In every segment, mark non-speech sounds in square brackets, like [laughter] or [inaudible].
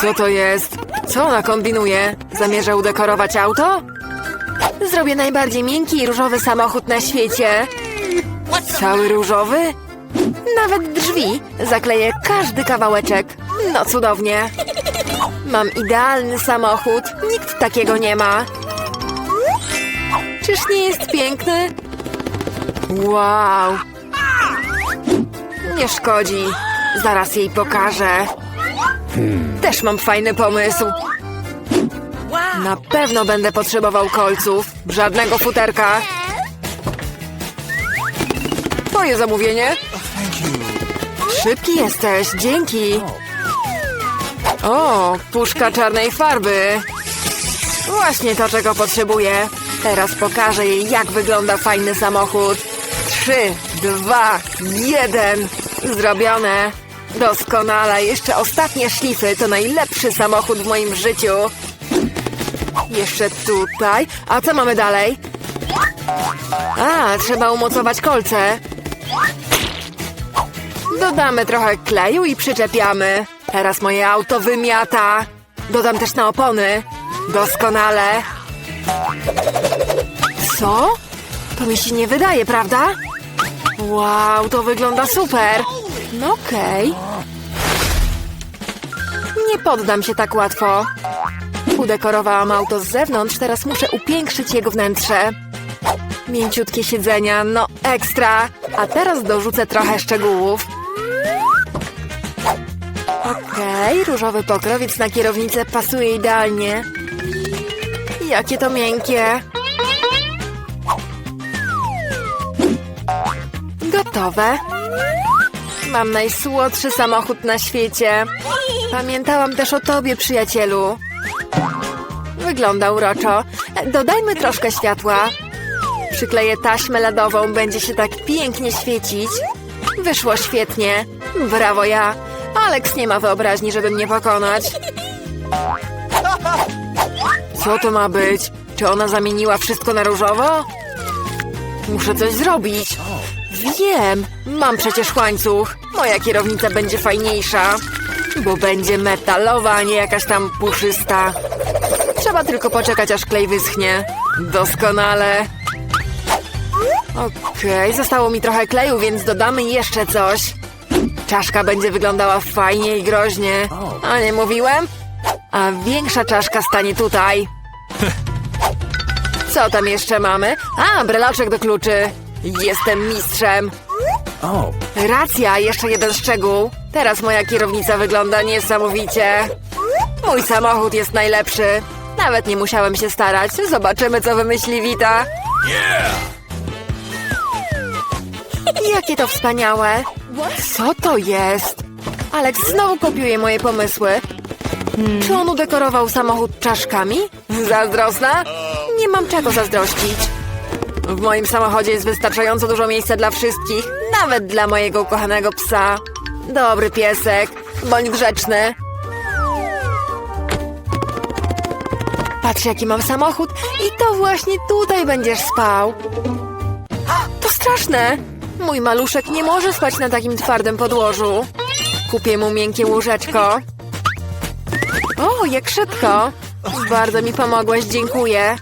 Co to jest? Co ona kombinuje? Zamierza udekorować auto? Zrobię najbardziej miękki i różowy samochód na świecie. Cały różowy? Nawet drzwi. Zakleję każdy kawałeczek. No cudownie. Mam idealny samochód. Nikt takiego nie ma. Czyż nie jest piękny? Wow. Nie szkodzi. Zaraz jej pokażę. Też mam fajny pomysł. Na pewno będę potrzebował kolców. Żadnego futerka. Twoje zamówienie. Szybki jesteś, dzięki. O, puszka czarnej farby. Właśnie to, czego potrzebuję. Teraz pokażę jej, jak wygląda fajny samochód. Trzy, dwa, jeden. Zrobione. Doskonale. Jeszcze ostatnie szlify. To najlepszy samochód w moim życiu. Jeszcze tutaj. A co mamy dalej? A, trzeba umocować kolce. Dodamy trochę kleju i przyczepiamy. Teraz moje auto wymiata. Dodam też na opony. Doskonale. Co? To mi się nie wydaje, prawda? Wow, to wygląda super. No okej. Nie poddam się tak łatwo. Udekorowałam auto z zewnątrz, teraz muszę upiększyć jego wnętrze. Mięciutkie siedzenia, no ekstra. A teraz dorzucę trochę szczegółów. Okej, różowy pokrowiec na kierownicę pasuje idealnie. Jakie to miękkie. Gotowe. Mam najsłodszy samochód na świecie. Pamiętałam też o tobie, przyjacielu. Wygląda uroczo. Dodajmy troszkę światła. Przykleję taśmę LEDową, będzie się tak pięknie świecić. Wyszło świetnie. Brawo ja. Alex nie ma wyobraźni, żeby mnie pokonać. Co to ma być? Czy ona zamieniła wszystko na różowo? Muszę coś zrobić. Wiem, mam przecież łańcuch. Moja kierownica będzie fajniejsza, bo będzie metalowa, a nie jakaś tam puszysta. Trzeba tylko poczekać, aż klej wyschnie. Doskonale. Okej, zostało mi trochę kleju, więc dodamy jeszcze coś. Czaszka będzie wyglądała fajnie i groźnie. A nie mówiłem? A większa czaszka stanie tutaj. Co tam jeszcze mamy? A, breloczek do kluczy. Jestem mistrzem. Oh, Racja, jeszcze jeden szczegół. Teraz moja kierownica wygląda niesamowicie. Mój samochód jest najlepszy. Nawet nie musiałem się starać. Zobaczymy, co wymyśli Wita. Jakie to wspaniałe. Co to jest? Alex znowu kopiuje moje pomysły. Czy on udekorował samochód czaszkami? Zazdrosna? Nie mam czego zazdrościć. W moim samochodzie jest wystarczająco dużo miejsca dla wszystkich, nawet dla mojego ukochanego psa. Dobry piesek, bądź grzeczny. Patrz, jaki mam samochód i to właśnie tutaj będziesz spał. To straszne. Mój maluszek nie może spać na takim twardym podłożu. Kupię mu miękkie łóżeczko. O, jak szybko. Bardzo mi pomogłaś, dziękuję.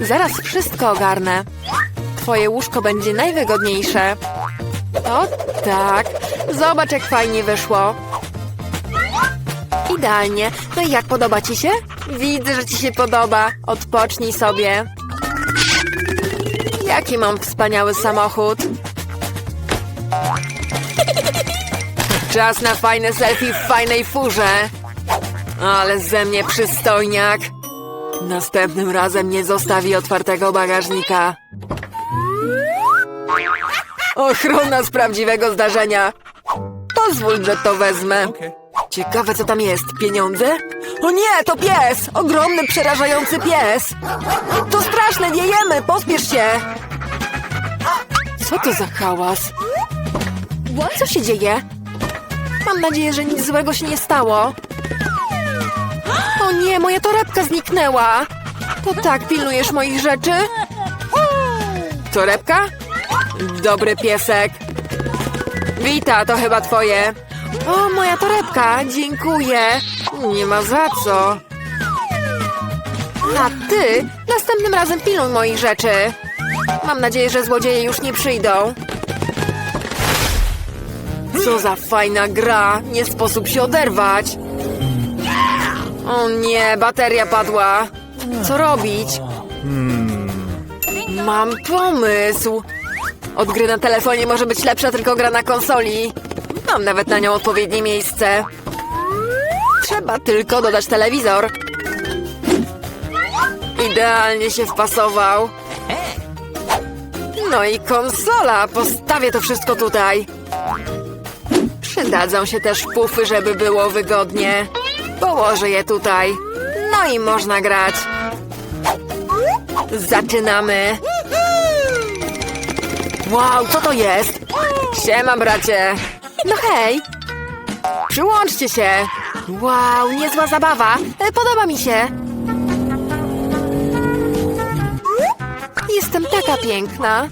Zaraz wszystko ogarnę. Twoje łóżko będzie najwygodniejsze. O tak. Zobacz, jak fajnie wyszło. Idealnie. No i jak podoba ci się? Widzę, że ci się podoba. Odpocznij sobie. Jaki mam wspaniały samochód. Czas na fajne selfie w fajnej furze. Ale ze mnie przystojniak. Następnym razem nie zostawi otwartego bagażnika. Ochrona z prawdziwego zdarzenia. Pozwól, że to wezmę. Ciekawe, co tam jest. Pieniądze? O nie, to pies! Ogromny, przerażający pies! To straszne, nie jemy! Pospiesz się! Co to za hałas? Co się dzieje? Mam nadzieję, że nic złego się nie stało. O nie, moja torebka zniknęła! To tak pilnujesz moich rzeczy? Torebka? Dobry piesek. Wita, to chyba twoje. O, moja torebka, dziękuję. Nie ma za co. A ty następnym razem pilnuj moich rzeczy. Mam nadzieję, że złodzieje już nie przyjdą. Co za fajna gra! Nie sposób się oderwać. O nie, bateria padła. Co robić? Mam pomysł. Od gry na telefonie może być lepsza tylko gra na konsoli. Mam nawet na nią odpowiednie miejsce. Trzeba tylko dodać telewizor. Idealnie się wpasował. No i konsola. Postawię to wszystko tutaj. Przydadzą się też pufy, żeby było wygodnie. Położę je tutaj. No i można grać. Zaczynamy. Wow, co to jest? Siema, bracie. No hej. Przyłączcie się. Wow, niezła zabawa. E, Podoba mi się. Jestem taka piękna.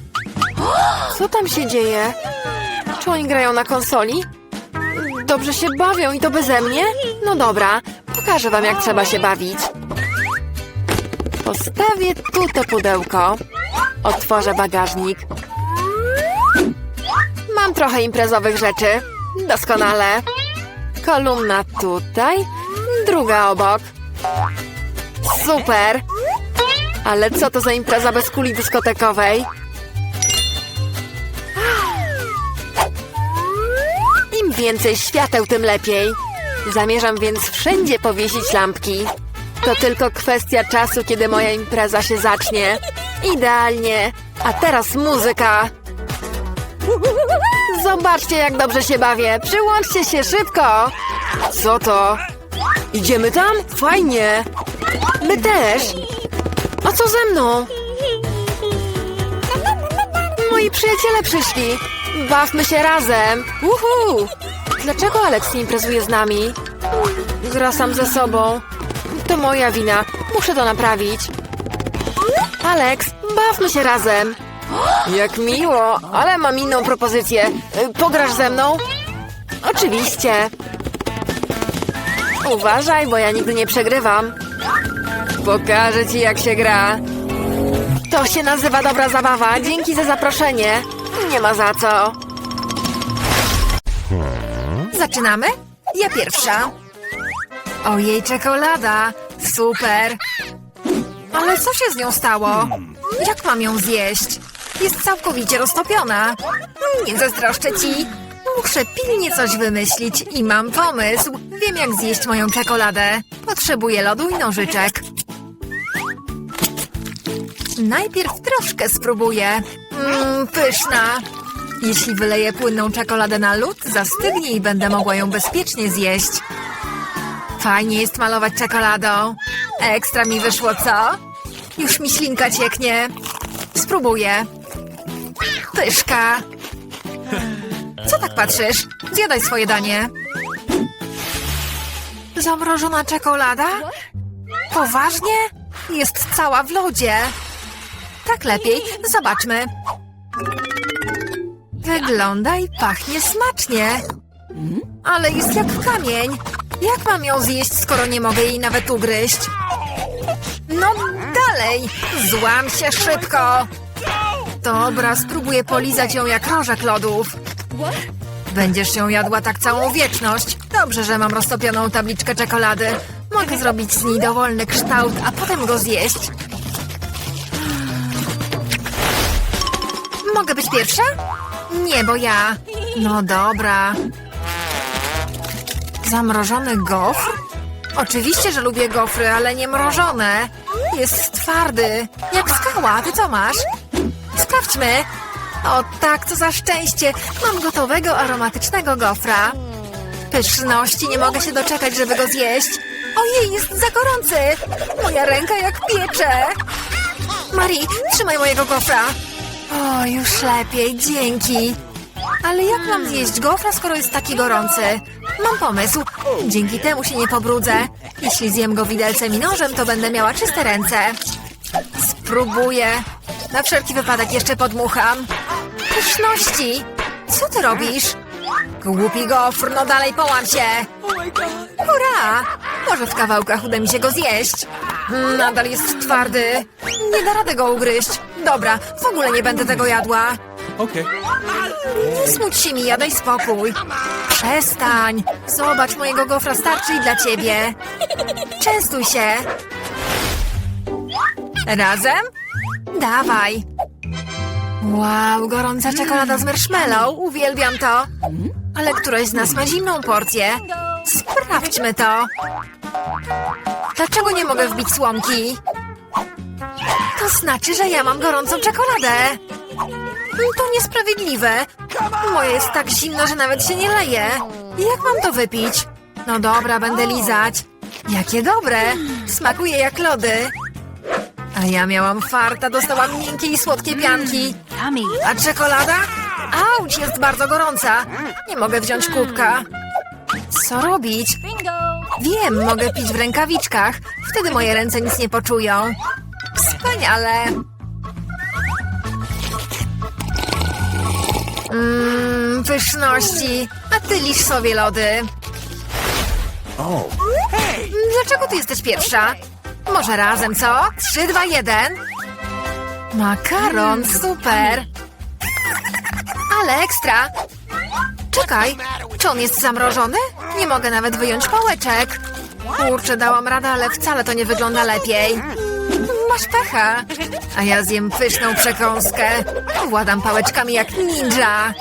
Co tam się dzieje? Czy oni grają na konsoli? Dobrze się bawią i to beze mnie? No dobra, pokażę wam jak trzeba się bawić. Postawię tu to pudełko. Otworzę bagażnik. Mam trochę imprezowych rzeczy. Doskonale. Kolumna tutaj, druga obok. Super! Ale co to za impreza bez kuli dyskotekowej? Im więcej świateł, tym lepiej. Zamierzam więc wszędzie powiesić lampki. To tylko kwestia czasu, kiedy moja impreza się zacznie. Idealnie. A teraz muzyka. Zobaczcie, jak dobrze się bawię. Przyłączcie się szybko. Co to? Idziemy tam? Fajnie. My też. A co ze mną? Moi przyjaciele przyszli. Bawmy się razem. Uhu! Dlaczego Alex nie imprezuje z nami? Gra sam ze sobą. To moja wina. Muszę to naprawić. Alex, bawmy się razem. Jak miło, ale mam inną propozycję. Pograsz ze mną? Oczywiście. Uważaj, bo ja nigdy nie przegrywam. Pokażę ci, jak się gra. To się nazywa dobra zabawa. Dzięki za zaproszenie. Nie ma za co. Zaczynamy? Ja pierwsza. Ojej, czekolada. Super. Ale co się z nią stało? Jak mam ją zjeść? Jest całkowicie roztopiona. Nie zazdroszczę ci. Muszę pilnie coś wymyślić i mam pomysł. Wiem, jak zjeść moją czekoladę. Potrzebuję lodu i nożyczek. Najpierw troszkę spróbuję. Mmm, pyszna. Jeśli wyleję płynną czekoladę na lód, zastygnie i będę mogła ją bezpiecznie zjeść. Fajnie jest malować czekoladą. Ekstra mi wyszło, co? Już mi ślinka cieknie. Spróbuję. Pyszka. Co tak patrzysz? Zjadaj swoje danie. Zamrożona czekolada? Poważnie? Jest cała w lodzie. Tak lepiej. Zobaczmy. Wygląda i pachnie smacznie. Ale jest jak kamień. Jak mam ją zjeść, skoro nie mogę jej nawet ugryźć? No dalej! Złam się szybko! Dobra, spróbuję polizać ją jak rożek lodów. Będziesz ją jadła tak całą wieczność. Dobrze, że mam roztopioną tabliczkę czekolady. Mogę zrobić z niej dowolny kształt, a potem go zjeść. Mogę być pierwsza? Nie, bo ja. No dobra. Zamrożony gofr? Oczywiście, że lubię gofry, ale nie mrożone. Jest twardy, jak skała. Ty co masz? Sprawdźmy. O tak, co za szczęście. Mam gotowego, aromatycznego gofra. Pyszności, nie mogę się doczekać, żeby go zjeść. Ojej, jest za gorący. Moja ręka jak piecze. Marie, trzymaj mojego gofra. O, już lepiej, dzięki. Ale jak mam zjeść gofra, skoro jest taki gorący? Mam pomysł. Dzięki temu się nie pobrudzę. Jeśli zjem go widelcem i nożem, to będę miała czyste ręce. Spróbuję. Na wszelki wypadek jeszcze podmucham. Pyszności! Co ty robisz? Głupi gofr, no dalej połam się! Hurra! Może w kawałkach uda mi się go zjeść. Nadal jest twardy. Nie da rady go ugryźć. Dobra, w ogóle nie będę tego jadła. Okay. Nie smuć się mi, daj spokój. Przestań. Zobacz, mojego gofra starczy i dla ciebie. Częstuj się. Razem? Dawaj. Wow, gorąca czekolada z marshmallow. Uwielbiam to. Ale któraś z nas ma zimną porcję. Sprawdźmy to. Dlaczego nie mogę wbić słomki? To znaczy, że ja mam gorącą czekoladę. To niesprawiedliwe. Moje jest tak zimno, że nawet się nie leje. Jak mam to wypić? No dobra, będę lizać. Jakie dobre. Smakuje jak lody. A ja miałam farta, dostałam miękkie i słodkie pianki. A czekolada? Auć, jest bardzo gorąca. Nie mogę wziąć kubka. Co robić? Wiem, mogę pić w rękawiczkach. Wtedy moje ręce nic nie poczują. Wspaniale. Mmm, pyszności. A ty lisz sobie lody. Dlaczego ty jesteś pierwsza? Może razem, co? Trzy, dwa, jeden. Makaron, super. Ale ekstra. Czekaj, czy on jest zamrożony? Nie mogę nawet wyjąć pałeczek. Kurczę, dałam radę, ale wcale to nie wygląda lepiej. Masz pecha. A ja zjem pyszną przekąskę. Władam pałeczkami jak ninja.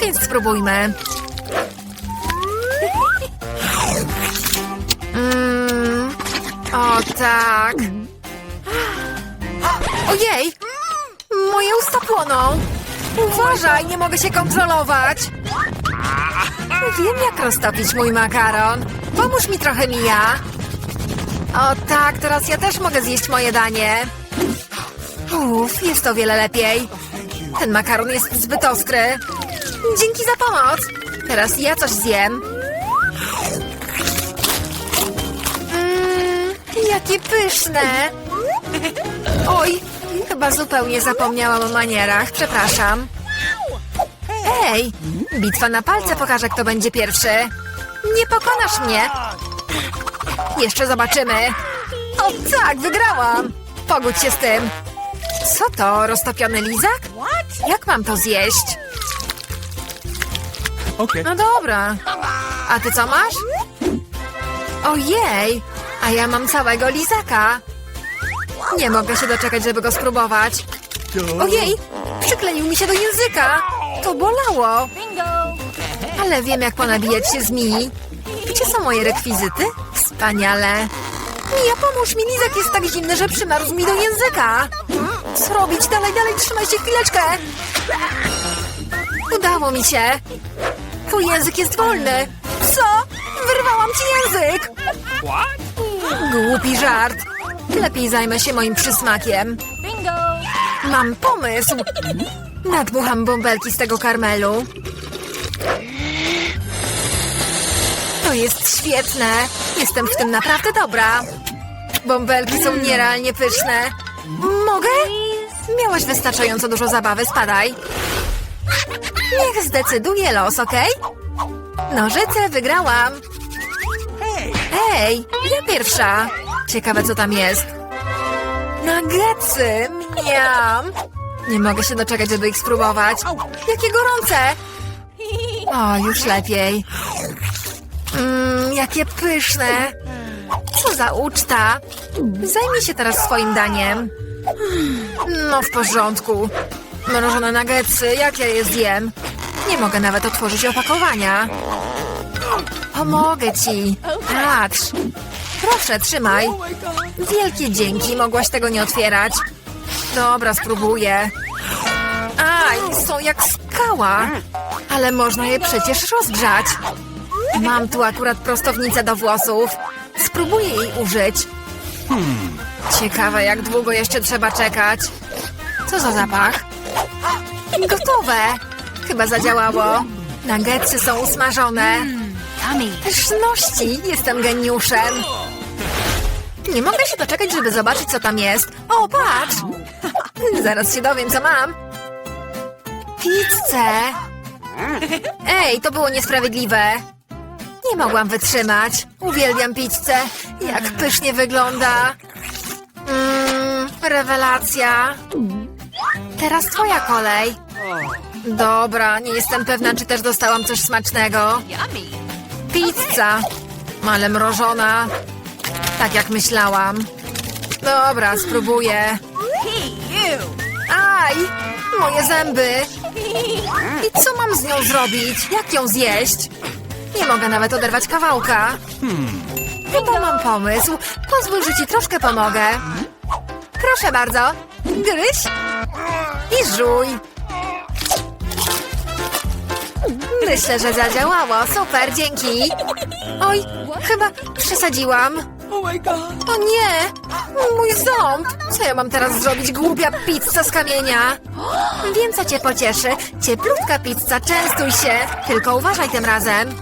Więc spróbujmy. O tak. Ojej! Moje usta płoną. Uważaj, nie mogę się kontrolować. Wiem, jak roztopić mój makaron. Pomóż mi trochę, Mija. O tak, teraz ja też mogę zjeść moje danie. Uff, jest o wiele lepiej. Ten makaron jest zbyt ostry. Dzięki za pomoc. Teraz ja coś zjem. Jakie pyszne. Oj, chyba zupełnie zapomniałam o manierach. Przepraszam. Ej, bitwa na palce pokaże, kto będzie pierwszy. Nie pokonasz mnie. Jeszcze zobaczymy. O tak, wygrałam. Pogódź się z tym. Co to, roztopiony lizak? Jak mam to zjeść? No dobra. A ty co masz? Ojej, a ja mam całego lizaka. Nie mogę się doczekać, żeby go spróbować. Ojej, przykleił mi się do języka. To bolało. Ale wiem, jak ponabijać się z Mii. Gdzie są moje rekwizyty? Wspaniale. Mija, pomóż mi, lizak jest tak zimny, że przymarzł mi do języka. Co robić? Dalej, dalej, trzymaj się chwileczkę. Udało mi się. Twój język jest wolny. Co? Wyrwałam ci język. Głupi żart. Lepiej zajmę się moim przysmakiem. Mam pomysł. Nadmucham bąbelki z tego karmelu. To jest świetne. Jestem w tym naprawdę dobra. Bąbelki są nierealnie pyszne. Mogę? Miałaś wystarczająco dużo zabawy, spadaj. Niech zdecyduje los, okej? Nożyce, wygrałam. Ej, ja pierwsza. Ciekawe, co tam jest. Nuggetsy, miam. Nie mogę się doczekać, żeby ich spróbować. Jakie gorące. O, już lepiej. Mmm, jakie pyszne. Co za uczta. Zajmij się teraz swoim daniem. No w porządku. Mrożone nuggetsy, jak ja je zjem? Nie mogę nawet otworzyć opakowania. Pomogę ci. Patrz. Proszę, trzymaj. Wielkie dzięki, mogłaś tego nie otwierać. Dobra, spróbuję. Aj, są jak skała. Ale można je przecież rozgrzać. Mam tu akurat prostownicę do włosów. Spróbuję jej użyć. Ciekawe, jak długo jeszcze trzeba czekać. Co za zapach? Gotowe! Chyba zadziałało. Nuggetsy są usmażone. Pyszności! Jestem geniuszem. Nie mogę się doczekać, żeby zobaczyć, co tam jest. O, patrz! [laughs] Zaraz się dowiem, co mam. Pizzę! Ej, to było niesprawiedliwe. Nie mogłam wytrzymać. Uwielbiam pizzę. Jak pysznie wygląda. Mmm, rewelacja. Teraz twoja kolej. Dobra, nie jestem pewna, czy też dostałam coś smacznego. Pizza. Ale mrożona. Tak jak myślałam. Dobra, spróbuję. Aj! Moje zęby! I co mam z nią zrobić? Jak ją zjeść? Nie mogę nawet oderwać kawałka. Chyba mam pomysł. Pozwól, że ci troszkę pomogę. Proszę bardzo. Gryź i żuj. Myślę, że zadziałało. Super, dzięki. Oj, chyba przesadziłam. O nie! Mój ząb! Co ja mam teraz zrobić, głupia pizza z kamienia? Wiem, co cię pocieszy. Cieplutka pizza, częstuj się. Tylko uważaj tym razem.